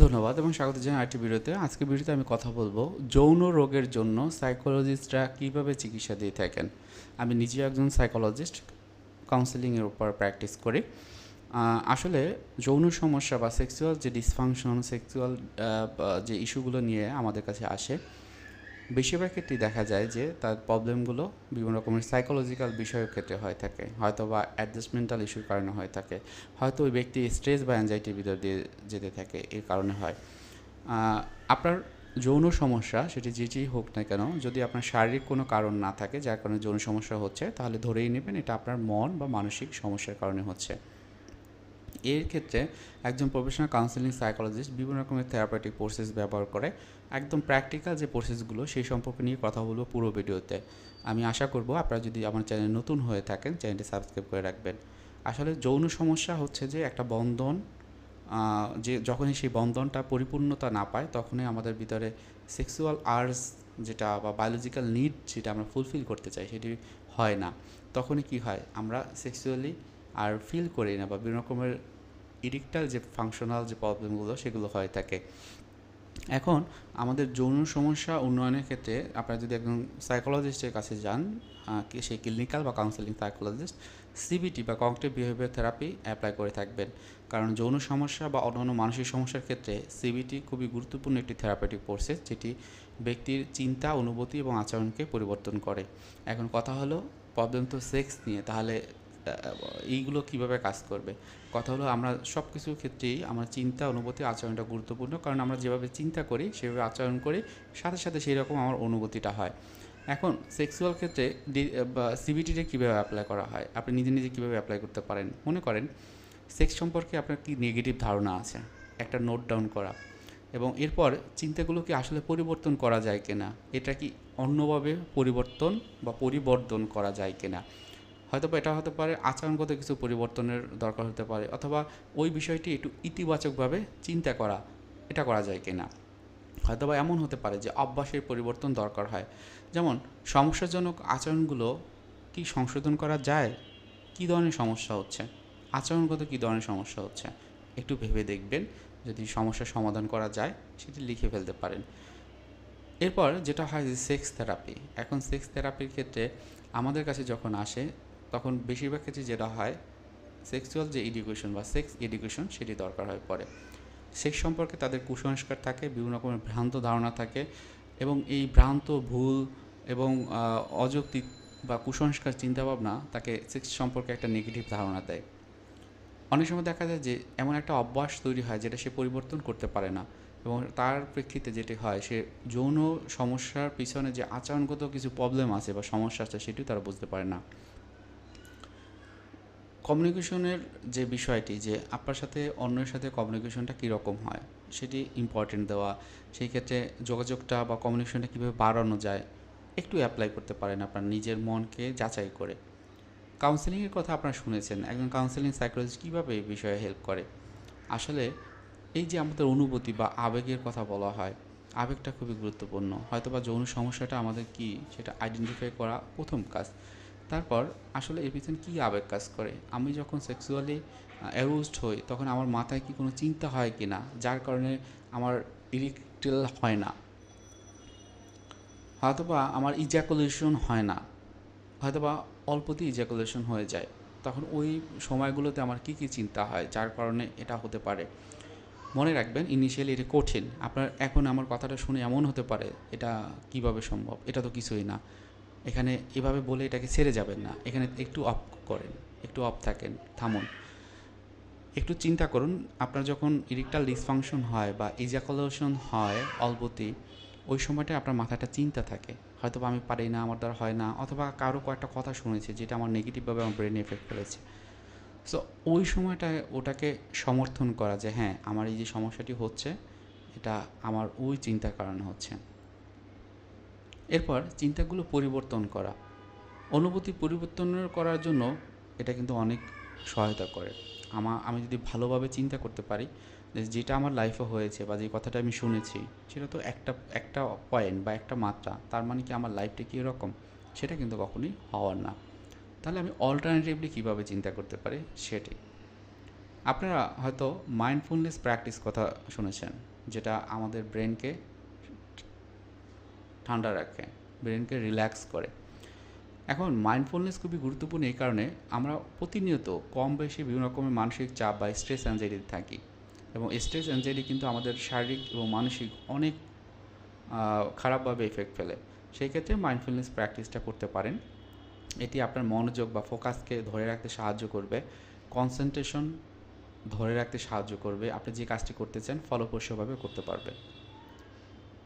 ধন্যবাদ এবং স্বাগত জানাই আরেকটি ভিডিওতে। আজকে ভিডিওতে আমি কথা বলব যৌন রোগের জন্য সাইকোলজিস্টরা কীভাবে চিকিৎসা দিয়ে থাকেন। আমি নিজে একজন সাইকোলজিস্ট কাউন্সেলিংয়ের উপর প্র্যাকটিস করি। আসলে যৌন সমস্যা বা সেক্সুয়াল যে ডিসফাংশন সেক্সুয়াল যে ইস্যুগুলো নিয়ে আমাদের কাছে আসে বেশিরভাগ ক্ষেত্রেই দেখা যায় যে তার প্রবলেমগুলো বিভিন্ন রকমের সাইকোলজিক্যাল বিষয়ের ক্ষেত্রে হয়ে থাকে। হয়তো বা অ্যাডজাস্টমেন্টাল ইস্যুর কারণে হয়ে থাকে। হয়তো ওই ব্যক্তি স্ট্রেস বা অ্যাংজাইটির ভিতর দিয়ে যেতে থাকে, এর কারণে হয়। আপনার যৌন সমস্যা সেটি যেটি হোক না কেন, যদি আপনার শারীরিক কোনো কারণ না থাকে, যার কারণে যৌন সমস্যা হচ্ছে, তাহলে ধরেই নেবেন এটা আপনার মন বা মানসিক সমস্যার কারণে হচ্ছে। এর ক্ষেত্রে একজন প্রফেশনাল কাউন্সিলিং সাইকোলজিস্ট বিভিন্ন রকমের থেরাপিউটিক প্রসেস ব্যবহার করে একদম প্র্যাকটিক্যাল যে প্রসেসগুলো সেই সম্পর্কে নিয়ে কথা বলব পুরো ভিডিওতে। আমি আশা করব আপনারা যদি আমার চ্যানেল নতুন হয়ে থাকেন চ্যানেলটি সাবস্ক্রাইব করে রাখবেন। আসলে যৌন সমস্যা হচ্ছে যে একটা বন্ধন যে যখনই সেই বন্ধনটা পরিপূর্ণতা না পায় তখনই আমাদের ভিতরে সেক্সুয়াল আর্স যেটা বা বায়োলজিক্যাল নিড যেটা আমরা ফুলফিল করতে চাই সেটি হয় না। তখনই কি হয়? আমরা সেক্সুয়ালি আর ফিল করি না বা বিভিন্ন রকমের ইরিকটাল যে ফাংশনাল যে প্রবলেমগুলো সেগুলো হয়ে থাকে। এখন আমাদের যৌন সমস্যা উন্নয়নের ক্ষেত্রে আপনারা যদি একজন সাইকোলজিস্টের কাছে যান সেই ক্লিনিক্যাল বা কাউন্সেলিং সাইকোলজিস্ট সিবিটি বা কগনিটিভ বিহেভিয়ার থেরাপি অ্যাপ্লাই করে থাকবেন। কারণ যৌন সমস্যা বা অন্যান্য মানসিক সমস্যার ক্ষেত্রে সিবিটি খুবই গুরুত্বপূর্ণ একটি থেরাপিউটিক প্রসেস যেটি ব্যক্তির চিন্তা, অনুভূতি এবং আচরণকে পরিবর্তন করে। এখন কথা হলো প্রবলেম তো সেক্স নিয়ে, তাহলে এইগুলো কীভাবে কাজ করবে? কথা হলো আমরা সব কিছুর ক্ষেত্রেই আমার চিন্তা, অনুভূতি, আচরণটা গুরুত্বপূর্ণ, কারণ আমরা যেভাবে চিন্তা করি, সেভাবে আচরণ করি, সাথে সাথে সেই রকম আমার অনুভূতিটা হয়। এখন সেক্সুয়াল ক্ষেত্রে সিবিটিটা কীভাবে অ্যাপ্লাই করা হয়? আপনি নিজে নিজে কীভাবে অ্যাপ্লাই করতে পারেন? মনে করেন সেক্স সম্পর্কে আপনার কি নেগেটিভ ধারণা আছে? একটা নোট ডাউন করা। এবং এরপর চিন্তাগুলো কি আসলে পরিবর্তন করা যায় কিনা? এটা কি অন্যভাবে পরিবর্তন বা পরিবর্তন করা যায় কিনা? হয়তো বা এটা হতে পারে আচরণগত কিছু পরিবর্তনের দরকার হতে পারে, অথবা ওই বিষয়টি একটু ইতিবাচকভাবে চিন্তা করা, এটা করা যায় কিনা। হয়তো বা এমন হতে পারে যে অভ্যাসের পরিবর্তন দরকার হয়। যেমন, সমস্যাজনক আচরণগুলো কি সংশোধন করা যায়? কী ধরনের সমস্যা হচ্ছে? আচরণগত কী ধরনের সমস্যা হচ্ছে? একটু ভেবে দেখবেন, যদি সমস্যার সমাধান করা যায়, সেটি লিখে ফেলতে পারেন। এরপর যেটা হয় যে সেক্স থেরাপি এখন সেক্স থেরাপির ক্ষেত্রে আমাদের কাছে যখন আসে তখন বেশিরভাগ ক্ষেত্রে যেটা হয় সেক্সুয়াল যে এডুকেশন বা সেক্স এডুকেশন সেটি দরকার হয়ে পড়ে। সেক্স সম্পর্কে তাদের কুসংস্কার থাকে, বিভিন্ন রকমের ভ্রান্ত ধারণা থাকে এবং এই ভ্রান্ত ভুল এবং অযৌক্তিক বা কুসংস্কার চিন্তাভাবনা তাকে সেক্স সম্পর্কে একটা নেগেটিভ ধারণা দেয়। অনেক সময় দেখা যায় যে এমন একটা অভ্যাস তৈরি হয় যেটা সে পরিবর্তন করতে পারে না এবং তার প্রেক্ষিতে যেটি হয়, সে যৌন সমস্যার পিছনে যে আচরণগত কিছু প্রবলেম আছে বা সমস্যা আছে সেটিও তারা বুঝতে পারে না। কমিউনিকেশনের যে বিষয়টি, যে আপনার সাথে অন্যের সাথে কমিউনিকেশনটা কীরকম হয়, সেটি ইম্পর্টেন্ট দেওয়া, সেই ক্ষেত্রে যোগাযোগটা বা কমিউনিকেশনটা কীভাবে বাড়ানো যায়, একটু অ্যাপ্লাই করতে পারেন আপনার নিজের মনকে যাচাই করে। কাউন্সেলিংয়ের কথা আপনারা শুনেছেন, একজন কাউন্সেলিং সাইকোলজিস্ট কীভাবে এই বিষয়ে হেল্প করে? আসলে এই যে আমাদের অনুভূতি বা আবেগের কথা বলা হয়, আবেগটা খুবই গুরুত্বপূর্ণ। হয়তো বা যৌন সমস্যাটা আমাদের কি, সেটা আইডেন্টিফাই করা প্রথম কাজ। তারপর আসলে এর পিছনে কী আবেগ কাজ করে? আমি যখন সেক্সুয়ালি অ্যারোজড হই, তখন আমার মাথায় কি কোনো চিন্তা হয় কি না? যার কারণে আমার ইরিকটেল হয় না। হয়তোবা আমার ইজ্যাকুলেশন হয় না। হয়তোবা অল্পতেই ইজ্যাকুলেশন হয়ে যায়। তখন ওই সময়গুলোতে আমার কী কী চিন্তা হয়, যার কারণে এটা হতে পারে? মনে রাখবেন ইনিশিয়ালি এটা কঠিন। আপনার এখন আমার কথাটা শুনে এমন হতে পারে, এটা কীভাবে সম্ভব? এটা তো কিছুই না। এখানে এভাবে বলে এটাকে ছেড়ে যাবেন না। এখানে একটু অফ করেন, একটু অফ থাকেন, থামুন। একটু চিন্তা করুন, আপনার যখন ইরিকটাল ডিসফাংশন হয় বা ইজাকুলেশন হয় অল্পতি ওই সময়টা আপনার মাথাটা চিন্তা থাকে। হয়তো আমি পারি না, আমার দ্বারা হয় না, অথবা কারও কয়েকটা কথা শুনেছি যেটা আমার নেগেটিভভাবে আমার ব্রেনে এফেক্ট করেছে সো ওই সময়টায় ওটাকে সমর্থন করা যে হ্যাঁ আমার এই যে সমস্যাটি হচ্ছে, এটা আমার ওই চিন্তার কারণে হচ্ছে। এরপর চিন্তাগুলো পরিবর্তন করা। অনুভূতি পরিবর্তন করার জন্য এটা কিন্তু অনেক সহায়তা করে। আমা, আমি যদি ভালোভাবে চিন্তা করতে পারি যেটা আমার লাইফে হয়েছে বা যে কথাটা আমি শুনেছি, সেটা তো একটা একটা পয়েন্ট বা একটা মাত্রা, তার মানে কি আমার লাইফটা কী এরকম? সেটা কিন্তু কখনোই হওয়ার না। তাহলে আমি অল্টারনেটিভলি কীভাবে চিন্তা করতে পারি? সেটি আপনারা হয়তো মাইন্ডফুলনেস প্র্যাকটিস কথা শুনেছেন, যেটা আমাদের ব্রেনকে ঠান্ডা রাখে, ব্রেনকে রিল্যাক্স করে। এখন মাইন্ডফুলনেস খুবই গুরুত্বপূর্ণ এই কারণে আমরা প্রতিনিয়ত কম বেশি বিভিন্ন রকমের মানসিক চাপ বা স্ট্রেস অ্যাংজাইটিতে থাকি এবং স্ট্রেস অ্যাংজাইটি কিন্তু আমাদের শারীরিক এবং মানসিক অনেক খারাপভাবে এফেক্ট ফেলে। সেই ক্ষেত্রে মাইন্ডফুলনেস প্র্যাকটিসটা করতে পারেন। এটি আপনার মনোযোগ বা ফোকাসকে ধরে রাখতে সাহায্য করবে কনসেন্ট্রেশন ধরে রাখতে সাহায্য করবে। আপনি যে কাজটি করতে চান, ফলপ্রসূভাবে করতে পারবে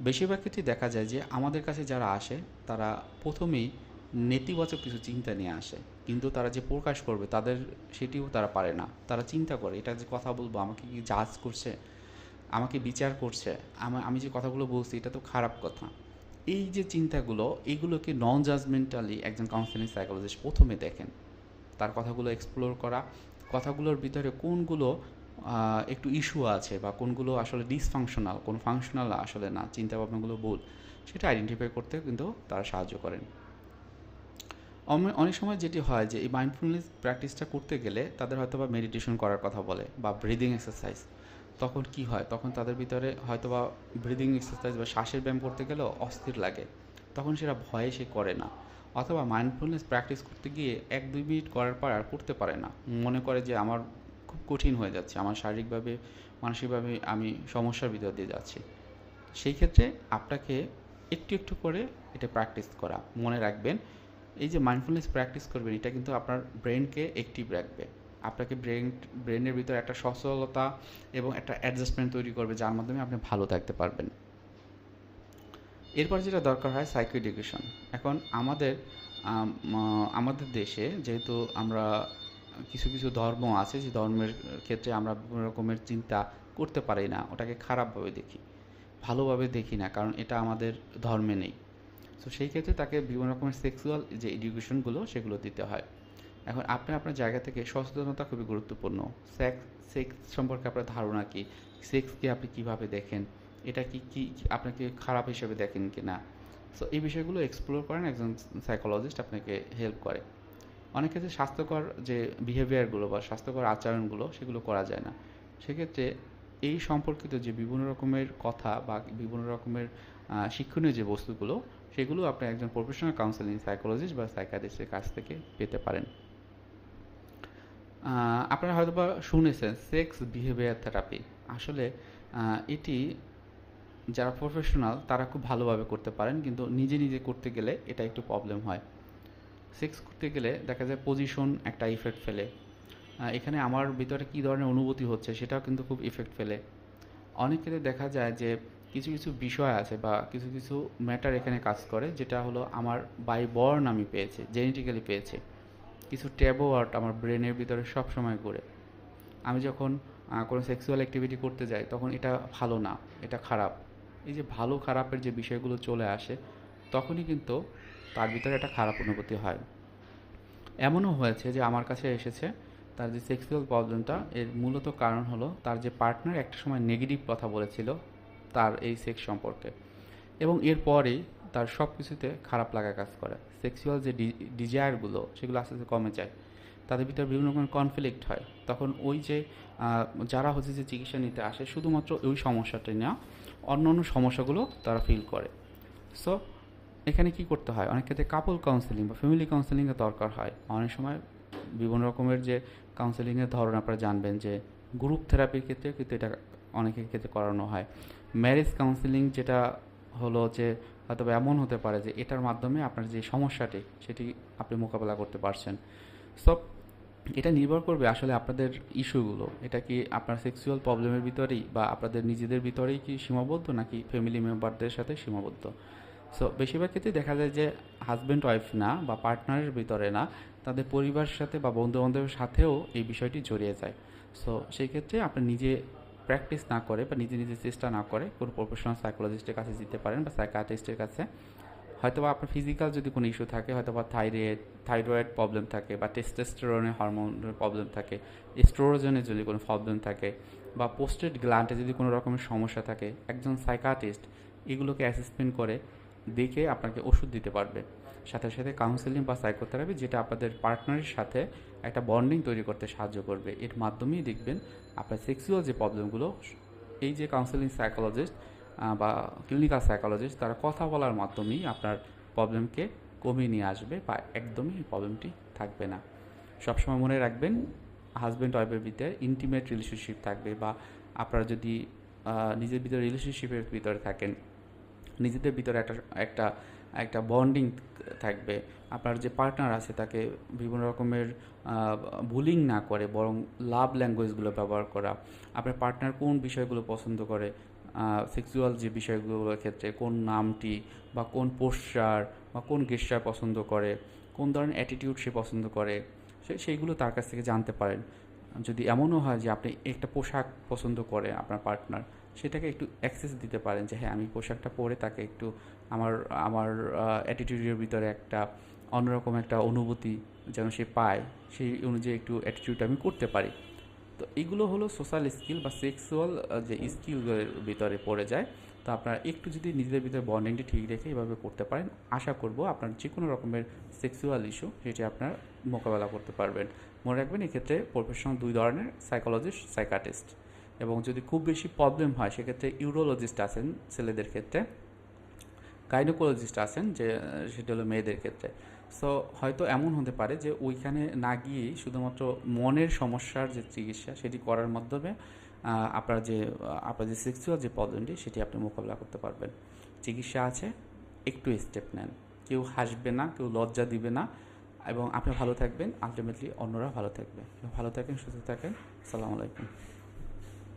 বেশিরভাগ ক্ষেত্রেই দেখা যায় যে আমাদের কাছে যারা আসে, তারা প্রথমেই নেতিবাচক কিছু চিন্তা নিয়ে আসে। কিন্তু তারা যে প্রকাশ করবে, তাদের সেটিও তারা পারে না। তারা চিন্তা করে, এটা যে কথা বলব, আমাকে কি জাজ করছে? আমাকে বিচার করছে? আমি যে কথাগুলো বলছি, এটা তো খারাপ কথা। এই যে চিন্তাগুলো এইগুলোকে নন জাজমেন্টালি একজন কাউন্সিলিং সাইকোলজিস্ট প্রথমে দেখেন। তার কথাগুলো এক্সপ্লোর করা, কথাগুলোর ভিতরে কোনগুলো একটু ইস্যু আছে বা কোনগুলো আসলে ডিসফাংশনাল কোন ফাংশনাল আসলে না চিন্তা ভাবনাগুলো ভুল, সেটা আইডেন্টিফাই করতে কিন্তু তারা সাহায্য করেন। অনেক সময় যেটি হয় যে এই মাইন্ডফুলনেস প্র্যাকটিসটা করতে গেলে তাদের হয়তো বা মেডিটেশন করার কথা বলে বা ব্রিদিং এক্সারসাইজ তখন কি হয়? তখন তাদের ভিতরে হয়তো বা ব্রিদিং এক্সারসাইজ বা শ্বাসের ব্যায়াম করতে গেলেও অস্থির লাগে, তখন সেটা ভয়ে সে করে না, অথবা মাইন্ডফুলনেস প্র্যাকটিস করতে গিয়ে এক দুই মিনিট করার পর আর করতে পারে না, মনে করে যে আমার খুব কঠিন হয়ে যাচ্ছে। আমার শারীরিকভাবে, মানসিকভাবে আমি সমস্যার ভিতর দিয়ে যাচ্ছি। সেই ক্ষেত্রে আপনাকে একটু একটু করে এটা প্র্যাকটিস করা। মনে রাখবেন, এই যে মাইন্ডফুলনেস প্র্যাকটিস করবেন, এটা কিন্তু আপনার ব্রেনকে অ্যাক্টিভ রাখবে। আপনাকে ব্রেন ব্রেনের ভিতরে একটা সচলতা এবং একটা অ্যাডজাস্টমেন্ট তৈরি করবে, যার মাধ্যমে আপনি ভালো থাকতে পারবেন। এরপর যেটা দরকার হয় সাইকো এডুকেশন এখন আমাদের আমাদের দেশে যেহেতু আমরা কিছু কিছু ধর্ম আছে যে ধর্মের ক্ষেত্রে আমরা বিভিন্ন রকমের চিন্তা করতে পারি না, ওটাকে খারাপভাবে দেখি, ভালোভাবে দেখি না, কারণ এটা আমাদের ধর্মে নেই। সো সেই ক্ষেত্রে তাকে বিভিন্ন রকমের সেক্সুয়াল যে এডুকেশনগুলো সেগুলো দিতে হয়। এখন আপনি আপনার জায়গা থেকে সচেতনতা খুবই গুরুত্বপূর্ণ। সেক্স সেক্স সম্পর্কে আপনার ধারণা কী? সেক্সকে আপনি কীভাবে দেখেন? এটা কি কি আপনাকে খারাপ হিসেবে দেখেন কি না সো এই বিষয়গুলো এক্সপ্লোর করেন, একজন সাইকোলজিস্ট আপনাকে হেল্প করে। অনেক ক্ষেত্রে স্বাস্থ্যকর যে বিহেভিয়ারগুলো বা স্বাস্থ্যকর আচরণগুলো সেগুলো করা যায় না। সেক্ষেত্রে এই সম্পর্কিত যে বিভিন্ন রকমের কথা বা বিভিন্ন রকমের শিক্ষণীয় যে বস্তুগুলো, সেগুলো আপনি একজন প্রফেশনাল কাউন্সেলিং সাইকোলজিস্ট বা সাইকাটিস্টের কাছ থেকে পেতে পারেন। আপনারা হয়তো বা শুনেছেন সেক্স বিহেভিয়ার থেরাপি আসলে এটি যারা প্রফেশনাল তারা খুব ভালোভাবে করতে পারেন, কিন্তু নিজে নিজে করতে গেলে এটা একটু প্রবলেম হয়। সেক্স করতে গেলে দেখা যায় পজিশন একটা ইফেক্ট ফেলে। এখানে আমার ভিতরে কী ধরনের অনুভূতি হচ্ছে সেটাও কিন্তু খুব ইফেক্ট ফেলে। অনেক ক্ষেত্রে দেখা যায় যে কিছু কিছু বিষয় আছে বা কিছু কিছু ম্যাটার এখানে কাজ করে, যেটা হলো আমার বাই বর্ন আমি পেয়েছি জেনেটিক্যালি পেয়েছি। কিছু ট্যাবো আর্ট আমার ব্রেনের ভিতরে সব সময় ঘুরে। আমি যখন কোনো সেক্সুয়াল অ্যাক্টিভিটি করতে যাই, তখন এটা ভালো না, এটা খারাপ। এই যে ভালো খারাপের যে বিষয়গুলো চলে আসে, তখনই কিন্তু তার ভিতরে একটা খারাপ অনুভূতি হয়। এমনও হয়েছে যে আমার কাছে এসেছে তার যে সেক্সুয়াল প্রবলেমটা এর মূলত কারণ হলো তার যে পার্টনার একটা সময় নেগেটিভ কথা বলেছিল তার এই সেক্স সম্পর্কে। এবং এরপরেই তার সব কিছুতে খারাপ লাগা কাজ করে। সেক্সুয়াল যে ডিজায়ারগুলো সেগুলো আস্তে আস্তে কমে যায়। তাদের ভিতরে বিভিন্ন রকমের কনফ্লিক্ট হয়। তখন ওই যে যারা হচ্ছে যে চিকিৎসা নিতে আসে, শুধুমাত্র ওই সমস্যাটা না অন্য অন্য সমস্যাগুলো তারা ফিল করে। সো এখানে কি করতে হয়? অনেক ক্ষেত্রে কাপল কাউন্সেলিং বা ফ্যামিলি কাউন্সেলিংয়ের দরকার হয়। অনেক সময় বিভিন্ন রকমের যে কাউন্সেলিংয়ের ধরন আপনারা জানবেন যে গ্রুপ থেরাপির ক্ষেত্রে কিন্তু এটা অনেকের ক্ষেত্রে করানো হয়। ম্যারেজ কাউন্সেলিং যেটা হলো যে হয়তো এমন হতে পারে যে এটার মাধ্যমে আপনার যে সমস্যাটি, সেটি আপনি মোকাবেলা করতে পারছেন। সব এটা নির্ভর করবে আসলে আপনাদের ইস্যুগুলো এটা কি আপনার সেক্সুয়াল প্রবলেমের ভিতরেই বা আপনাদের নিজেদের ভিতরেই কি সীমাবদ্ধ নাকি ফ্যামিলি মেম্বারদের সাথে সীমাবদ্ধ? সো বেশিরভাগ ক্ষেত্রে দেখা যায় যে হাজব্যান্ড ওয়াইফ না বা পার্টনারের ভিতরে না, তাদের পরিবারের সাথে বা বন্ধু বান্ধবের সাথেও এই বিষয়টি জড়িয়ে যায়। সো সেই ক্ষেত্রে আপনি নিজে প্র্যাকটিস না করে বা নিজে নিজে চেষ্টা না করে কোনো প্রফেশনাল সাইকোলজিস্টের কাছে যেতে পারেন বা সাইকাটিস্টের কাছে। হয়তো বা আপনার ফিজিক্যাল যদি কোনো ইস্যু থাকে হয়তো বা থাইরয়েড থাইরয়েড প্রবলেম থাকে বা টেস্টেস্টেরনের হরমোনের প্রবলেম থাকে স্ট্রোজনের যদি কোনো প্রবলেম থাকে বা পোস্টেড গ্ল্যান্ডে যদি কোনো রকমের সমস্যা থাকে, একজন সাইকাটিস্ট এগুলোকে অ্যাসেসমেন্ট করে দেখে আপনাকে ওষুধ দিতে পারবে। সাথে সাথে কাউন্সেলিং বা সাইকোথেরাপি যেটা আপনাদের পার্টনারের সাথে একটা বন্ডিং তৈরি করতে সাহায্য করবে। এর মাধ্যমেই দেখবেন আপনার সেক্সুয়াল যে প্রবলেমগুলো এই যে কাউন্সেলিং সাইকোলজিস্ট বা ক্লিনিক্যাল সাইকোলজিস্ট তারা কথা বলার মাধ্যমেই আপনার প্রবলেমকে কমিয়ে নিয়ে আসবে বা একদমই প্রবলেমটি থাকবে না। সবসময় মনে রাখবেন হাজব্যান্ড ওয়াইফের ভিতরে ইন্টিমেট রিলেশনশিপ থাকবে বা আপনারা যদি নিজের ভিতরে রিলেশনশিপের ভিতরে থাকেন নিজেদের ভিতরে একটা একটা একটা বন্ডিং থাকবে। আপনার যে পার্টনার আছে তাকে বিভিন্ন রকমের বুলিং না করে, বরং লাভ ল্যাঙ্গুয়েজগুলো ব্যবহার করা। আপনার পার্টনার কোন বিষয়গুলো পছন্দ করে? সেক্সুয়াল যে বিষয়গুলোর ক্ষেত্রে কোন নামটি বা কোন পোস্টার বা কোন গেস্টার পছন্দ করে? কোন ধরনের অ্যাটিটিউড সে পছন্দ করে? সে, সেইগুলো তার কাছ থেকে জানতে পারেন। যদি এমনও হয় যে আপনি একটা পোশাক পছন্দ করে আপনার পার্টনার সেটাকে একটু অ্যাক্সেস দিতে পারেন যে হ্যাঁ আমি পোশাকটা পরে তাকে একটু আমার আমার অ্যাটিটিউডের ভিতরে একটা অন্যরকম একটা অনুভূতি যেন সে পায়, সেই অনুযায়ী একটু অ্যাটিটিউড আমি করতে পারি। তো এগুলো হলো সোশ্যাল স্কিল বা সেক্সুয়াল যে স্কিলগুলোর ভিতরে পড়ে যায়। তো আপনারা একটু যদি নিজেদের ভিতরে বন্ডিংটি ঠিক রেখে এভাবে করতে পারেন, আশা করব আপনার যে কোনো রকমের সেক্সুয়াল ইস্যু সেটি আপনার মোকাবেলা করতে পারবেন। মনে রাখবেন এক্ষেত্রে প্রফেশনাল দুই ধরনের সাইকোলজিস্ট সাইকাটিস্ট এবং যদি খুব বেশি প্রবলেম হয়, সেক্ষেত্রে ইউরোলজিস্ট আছেন ছেলেদের ক্ষেত্রে গাইনোকোলজিস্ট আছেন যে, সেটা হলো মেয়েদের ক্ষেত্রে। সো হয়তো এমন হতে পারে যে, ওইখানে না গিয়েই শুধুমাত্র মনের সমস্যার যে চিকিৎসা, সেটি করার মাধ্যমে আপনার যে আপনার যে সেক্সুয়াল যে প্রবলেমটি সেটি আপনি মোকাবিলা করতে পারবেন। চিকিৎসা আছে, একটু স্টেপ নেন। কেউ হাসবে না, কেউ লজ্জা দিবে না এবং আপনি ভালো থাকবেন। আলটিমেটলি অন্যরা ভালো থাকবে। ভালো থাকেন, সুস্থ থাকেন। সালাম আলাইকুম।